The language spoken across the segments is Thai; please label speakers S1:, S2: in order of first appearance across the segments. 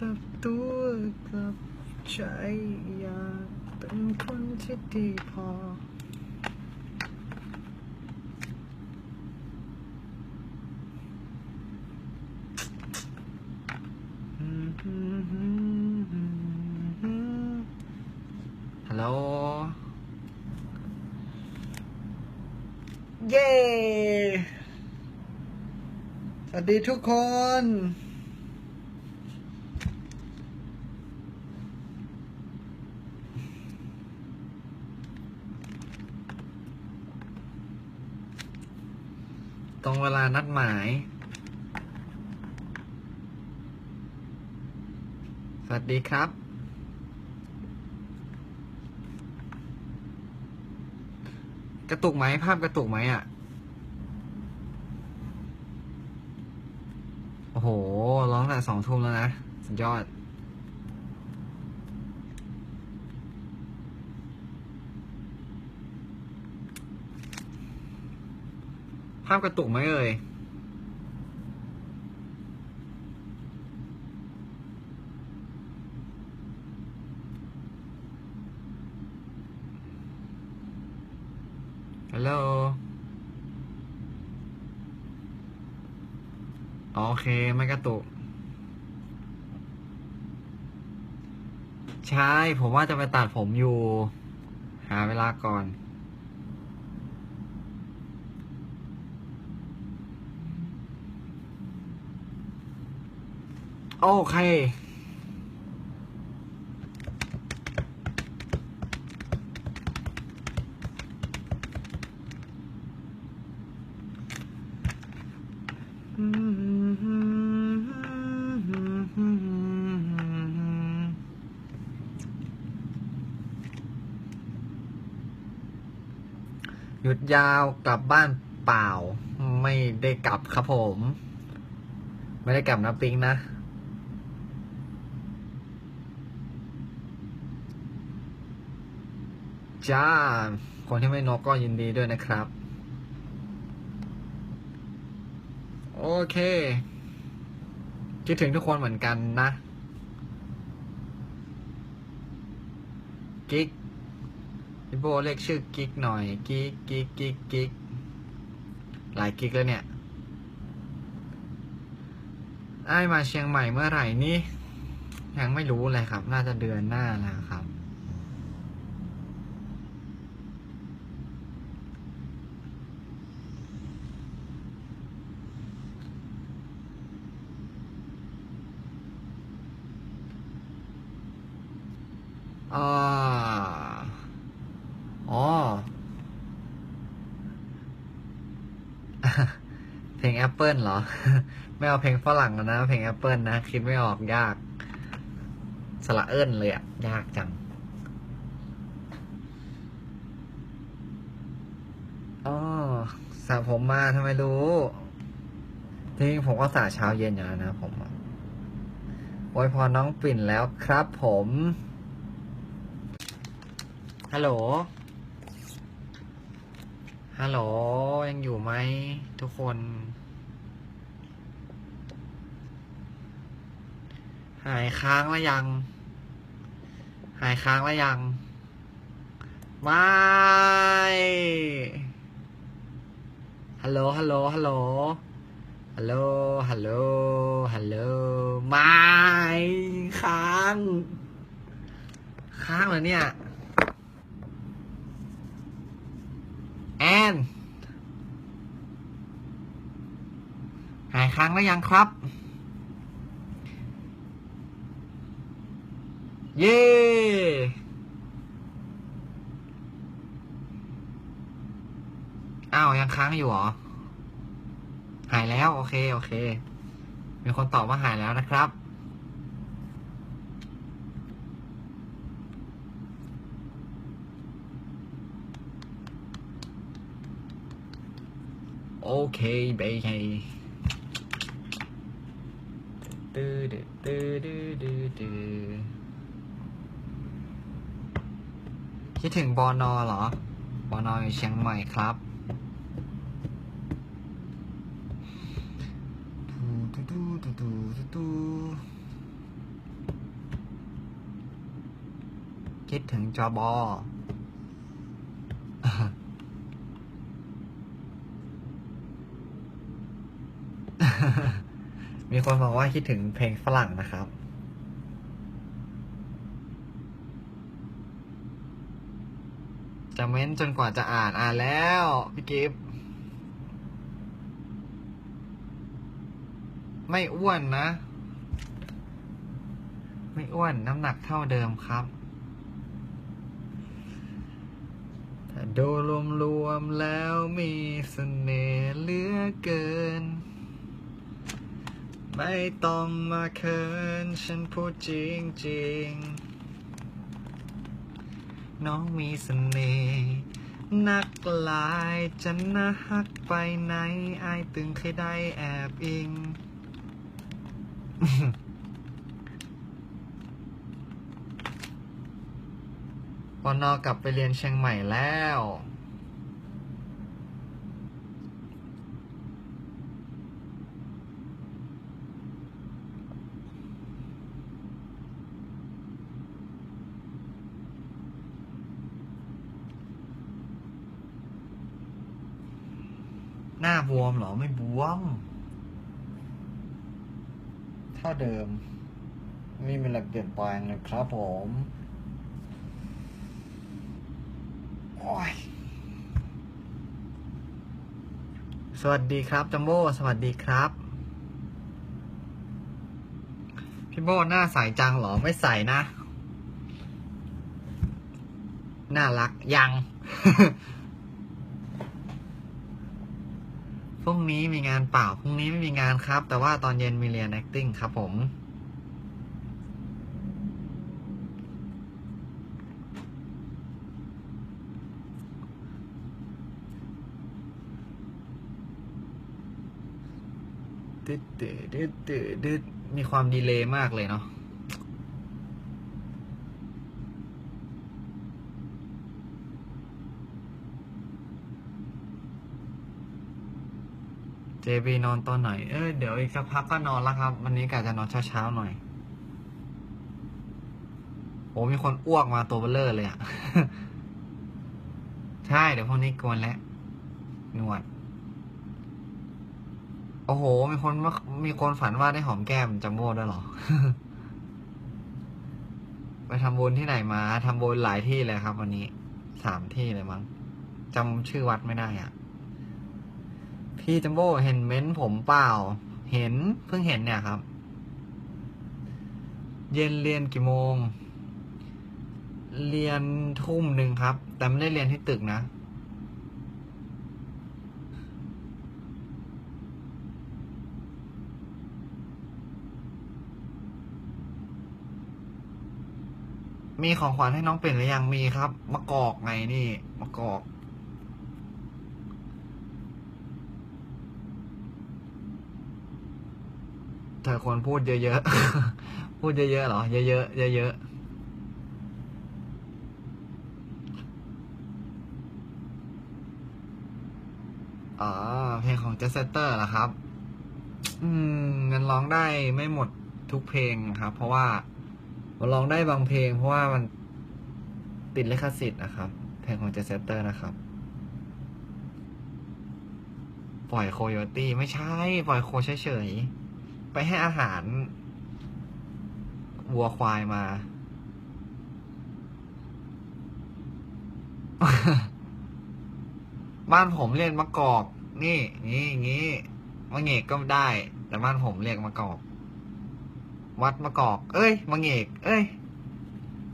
S1: กลับตัวกลับใจอยากเป็นคนที่ดีพอ ฮัลโหล เย้ สวัสดีทุกคน เวลานัดหมาย สวัสดีครับ กระตุกไหมภาพกระตุกไหมอะ โอ้โห ร้องแต่สองทุ่มแล้วนะ สุดยอด ภาพกระตุกไหมเอ่ยฮัลโหลโอเค ไม่กระตุก ใช่ ผมว่าจะไปตัดผมอยู่ หาเวลาก่อน โอเค หยุดยาวกลับบ้านเปล่า ไม่ได้กลับครับผม ไม่ได้กลับนะปิงนะ จ้า คนที่ไม่นกก็ยินดีด้วยนะครับ โอเค คิดถึงทุกคนเหมือนกันนะ กิ๊กพี่โบเรียกชื่อกิ๊กหน่อย กิ๊กกิ๊กกิ๊กกิ๊กหลายกิ๊กแล้วเนี่ยไอ้มาเชียงใหม่เมื่อไหร่นี่ยังไม่รู้เลยครับ น่าจะเดือนหน้าแล้วครับ อ่าอ๋อ เพลงแอปเปิลเหรอ ไม่เอาเพลงฝรั่งนะ เพลงแอปเปิลนะ คิดไม่ออกยาก สละเอิ้นเลยอะยากจังอ๋อสระผมมาทำไมรู้จริงผมก็สระเช้าเย็นอยู่แล้วนะผมอะโวยพรน้องปิ่นแล้วครับผม ฮัลโหล ฮัลโหล ยังอยู่ไหมทุกคน หายค้างแล้วยัง หายค้างแล้วยังไม่ฮัลโหล ฮัลโหล ฮัลโหล ฮัลโหล ฮัลโหล ฮัลโหลไม่ค้าง ค้างเหรอเนี่ย แอ น หายค้างแล้วยังครับ เย้อ้าวยังค้างอยู่หรอ หายแล้ว โอเค โอเค มีคนตอบว่าหายแล้วนะครับ โอเคไปไงตื้อตื้อตื้อตื้อคิดถึงบอนอเหรอ บอนอยู่เชียงใหม่ครับดูดูดูดูดูดูคิดถึงจอบอ มีคนบอกว่าคิดถึงเพลงฝรั่งนะครับ จะเม้นจนกว่าจะอ่านอ่านแล้วพี่กิฟไม่อ้วนนะ ไม่อ้วนน้ำหนักเท่าเดิมครับถ้าดูรวมๆแล้วมีเสน่ห์เหลือเกิน ไม่ต้องมาเคิน ฉันพูดจริงจริง น้องมีเสน่ห์นักหลายจะน่าฮักไปไหนอายตึงเคยได้แอบอิง ปอนอกลับไปเรียนเชียงใหม่แล้ว บวมเหรอไม่บวม เท่าเดิม ไม่มีอะไรเปลี่ยนแปลงเลยครับผมโอ้ยสวัสดีครับจัมโบ้สวัสดีครับ พี่โบ้หน้าใสจังเหรอไม่ใสนะ น่ารักยัง พรุ่งนี้มีงานเปล่า พรุ่งนี้ไม่มีงานครับ แต่ว่าตอนเย็นมีเรียน acting ครับผม ดึดดึดดึดดึดดึดมีความดีเลย์มากเลยเนาะ เจบีนอนตอนไหน เอ้ยเดี๋ยวอีกสักพักก็นอนแล้วครับ วันนี้กะจะนอนเช้าๆหน่อย โอ้มีคนอ้วกมาตัวเบลเลอร์เลยอะใช่ เดี๋ยวพวกนี้กวนแล้วหนวด โอ้โห มีคนมีคนฝันว่าได้หอมแก้มจัมโบ้ด้วยหรอ ไปทำบุญที่ไหนมาทำบุญหลายที่เลยครับ วันนี้สามที่เลยมั้งจำชื่อวัดไม่ได้อะ พี่จัมโบ้เห็นเม้นท์ผมเปล่า เห็นเพิ่งเห็นเนี่ยครับ เย็นเรียนกี่โมง เรียนทุ่มหนึ่งครับ แต่ไม่ได้เรียนที่ตึกนะ มีของขวัญให้น้องเป็นหรือยังมีครับ มะกอกไงนี่ มะกอก เธอควรพูดเยอะๆ พูดเยอะๆหรอ เยอะๆ เยอะๆอ๋อเพลงของเจสเตอร์เหรอครับ อืมมันร้องได้ไม่หมดทุกเพลงครับ เพราะว่ามันร้องได้บางเพลง เพราะว่ามันติดลิขสิทธิ์นะครับ เพลงของเจสเตอร์นะครับ ปล่อยโคโยตี้ไม่ใช่ ปล่อยโคเฉยๆ ไปให้อาหาร วัวควายมา บ้านผมเรียกมะกอก นี่งี้งี้มะเงกก็ได้ แต่บ้านผมเรียกมะกอก วัดมะกอก เอ้ยมะเงก เอ้ย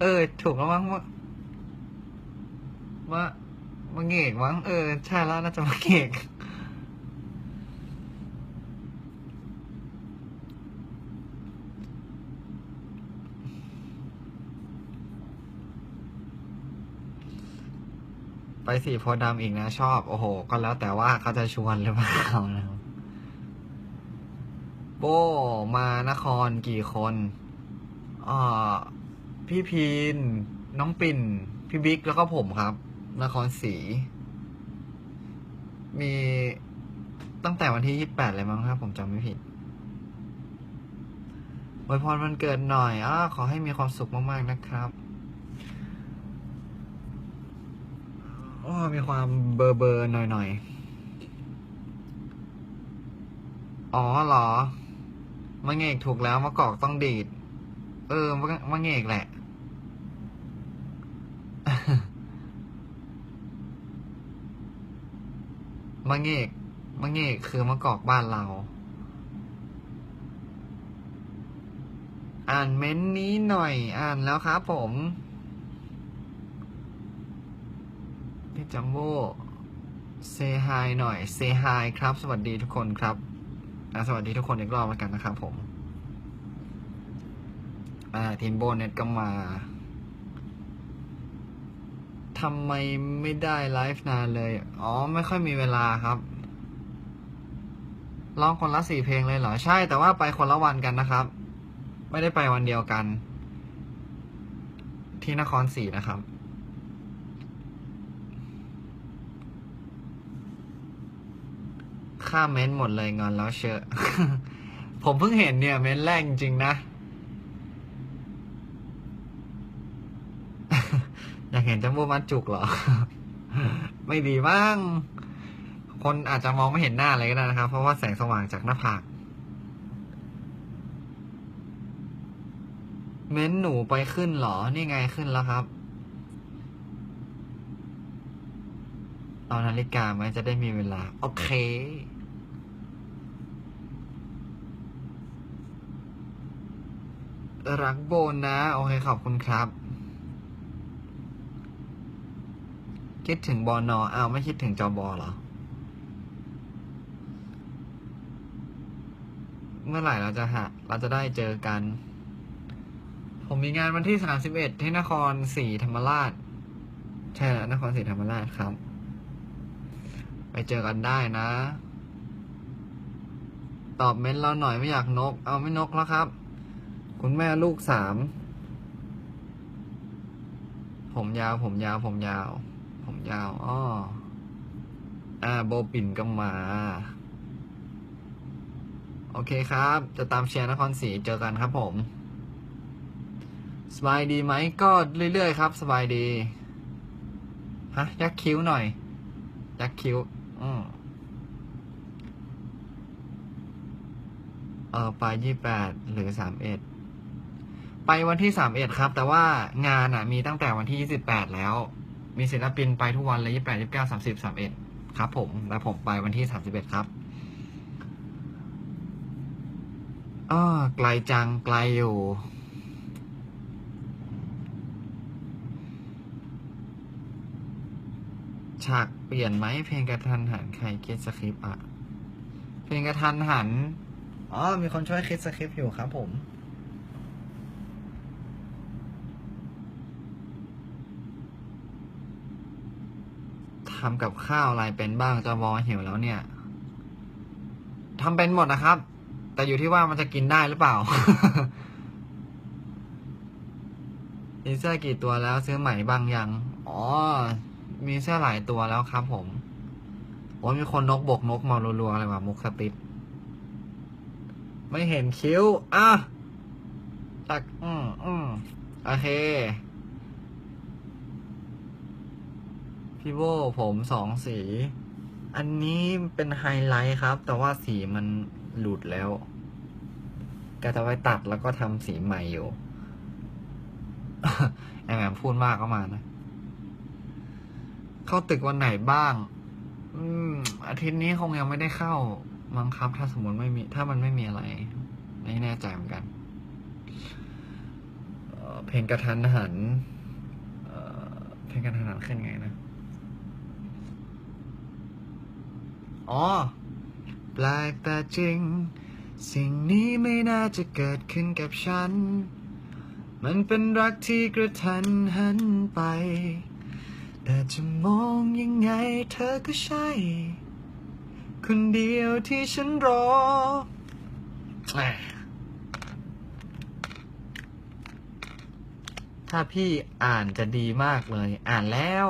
S1: เออ ถูกแล้วมั้งมะมะมะเงกมั้งเออ ใช่แล้วน่าจะมะเงก ไปสีโพดำอีกนะชอบ โอ้โห ก็แล้วแต่ว่าเขาจะชวนหรือเปล่านะครับโบมานครกี่คนอ่าพี่พีน น้องปิ่น พี่บิ๊กแล้วก็ผมครับ นครศรีมีตั้งแต่วันที่ยี่แปดเลยมั้งครับผมจำไม่ผิดอวยพรวันเกิดหน่อยอ่าขอให้มีความสุขมาก ๆ นะครับ โอ้มีความเบอร์เบอร์หน่อยหน่อยๆอ๋อเหรอมะเงกถูกแล้วมะกอกต้องดีด เออมะมะเงกแหละ มะเงกมะเงกคือมะกอกบ้านเรา อ่านเม้นนี้หน่อย อ่านแล้วครับผม พี่จัมโบ้เซฮายหน่อยเซฮายครับ สวัสดีทุกคนครับสวัสดีทุกคนอีกรอบแล้วกันนะครับผม อ่า ทีมโบเน็ตก็มาทำไมไม่ได้ไลฟ์นานเลย อ๋อ ไม่ค่อยมีเวลาครับ ร้องคนละสี่เพลงเลยเหรอ ใช่ แต่ว่าไปคนละวันกันนะครับ ไม่ได้ไปวันเดียวกัน ที่นครศรีนะครับ ค่าเม้นต์หมดเลยงอนแล้วเชอะ ผมเพิ่งเห็นเนี่ย เม้นต์แรกจริงนะ อยากเห็นจัมโบ้มัดจุกเหรอ ไม่ดีบ้าง คนอาจจะมองไม่เห็นหน้าเลยก็ได้นะครับ เพราะว่าแสงสว่างจากหน้าผาก เม้นหนูไปขึ้นเหรอ นี่ไงขึ้นแล้วครับเอานาฬิกาไหมจะได้มีเวลา โอเค รักโบนนะ โอเคขอบคุณครับ คิดถึงบอนออ้าวไม่คิดถึงจอบอเหรอ เมื่อไหร่เราจะหาเราจะได้เจอกัน ผมมีงานวันที่สามสิบเอ็ดที่นครศรีธรรมราช ใช่แล้วนครศรีธรรมราชครับ ไปเจอกันได้นะ ตอบเม้นเราหน่อยไม่อยากนก เอาไม่นกแล้วครับ คุณแม่ลูกสาม ผมยาว ผมยาว ผมยาว ผมยาวอ้ออ่า โบปิ่นก็มา โอเคครับ จะตามเชียร์นครศรีเจอกันครับผม สบายดีไหม ก็เรื่อยๆครับ สบายดี ฮะ ยักคิ้วหน่อย ยักคิ้ว อืมเออไปยี่แปดหรือสามเอ็ด ไปวันที่สามเอ็ดครับ แต่ว่างานอะมีตั้งแต่วันที่ยี่สิบแปดแล้ว มีศิลปินไปทุกวันเลยยี่แปดยี่เก้าสามสิบสามเอ็ดครับ ผมแล้วผมไปวันที่สามสิบเอ็ดครับอ้อไกลจังไกลอยู่ฉากเปลี่ยนไหมเพลงกระทันหันใครคิดสคริปต์อะเพลงกระทันหันอ๋อมีคนช่วยคิดสคริปต์อยู่ครับผม ทำกับข้าวอะไรเป็นบ้างจะวอหิวแล้วเนี่ยทำเป็นหมดนะครับ แต่อยู่ที่ว่ามันจะกินได้หรือเปล่ามีเสื้อกี่ตัวแล้วซื้อใหม่บางยัง อ๋อ มีเสื้อหลายตัวแล้วครับผม โอ้มีคนนกบกนกมารัวๆอะไรวะมุกสติดไม่เห็นคิ้ว อะตัก อืมอืมโอเค พี่โบผมสองสี อันนี้เป็นไฮไลท์ครับ แต่ว่าสีมันหลุดแล้ว ก็จะไว้ตัดแล้วก็ทำสีใหม่อยู่ไอแหมมพูดมากก็มานะ เข้าตึกวันไหนบ้าง อืม อาทิตย์นี้คงยังไม่ได้เข้า มั้งครับ ถ้าสมมติไม่มี ถ้ามันไม่มีอะไร ไม่แน่ใจเหมือนกันเเพลงกระทันหันเเพลงกระทันหันขึ้นไงนะ อ๋อ แปลกแต่จริง สิ่งนี้ไม่น่าจะเกิดขึ้นกับฉัน มันเป็นรักที่กระทันหันไป แต่จะมองยังไงเธอก็ใช่ คนเดียวที่ฉันรอถ้าพี่อ่านจะดีมากเลย อ่านแล้ว